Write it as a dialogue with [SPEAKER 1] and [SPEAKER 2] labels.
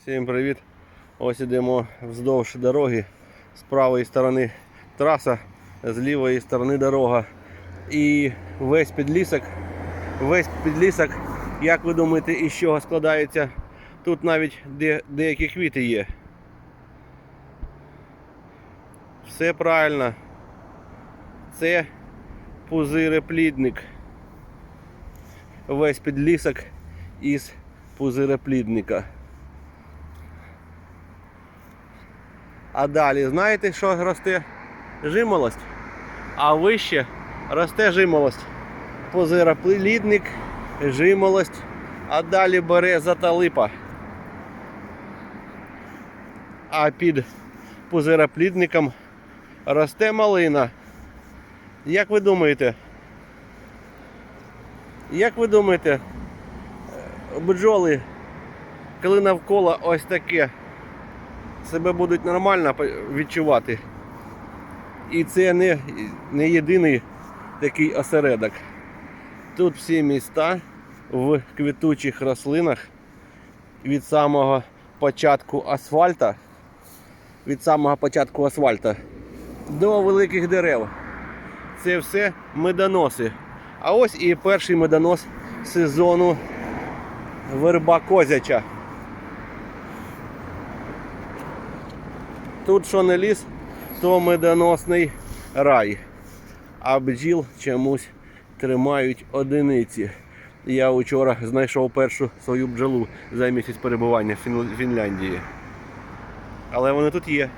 [SPEAKER 1] Всім привіт! Ось ідемо вздовж дороги. З правої сторони траса, з лівої сторони дорога. І весь підлісок, весь підлісок, як ви думаєте, із чого складається? Тут навіть де, деякі квіти є. Все правильно. Це пузиреплідник. Весь підлісок із пузиреплідника. А далі знаєте, що росте? Жимолость. А вище росте жимолость. Позироплідник, жимолость, а далі береза та. А під пузироплідником росте малина. Як ви думаєте? Як ви думаєте, е, бджоли, коли навколо ось таке себе будуть нормально відчувати. І це не, не єдиний такий осередок. Тут всі міста в квітучих рослинах від самого початку асфальта, від самого початку асфальта до великих дерев. Це все медоноси. А ось і перший медонос сезону верба козяча. Тут що не ліс, то медоносний рай. А бджіл чомусь тримають одиниці. Я вчора знайшов першу свою бджолу за місяць перебування в Фінляндії. Але вони тут є.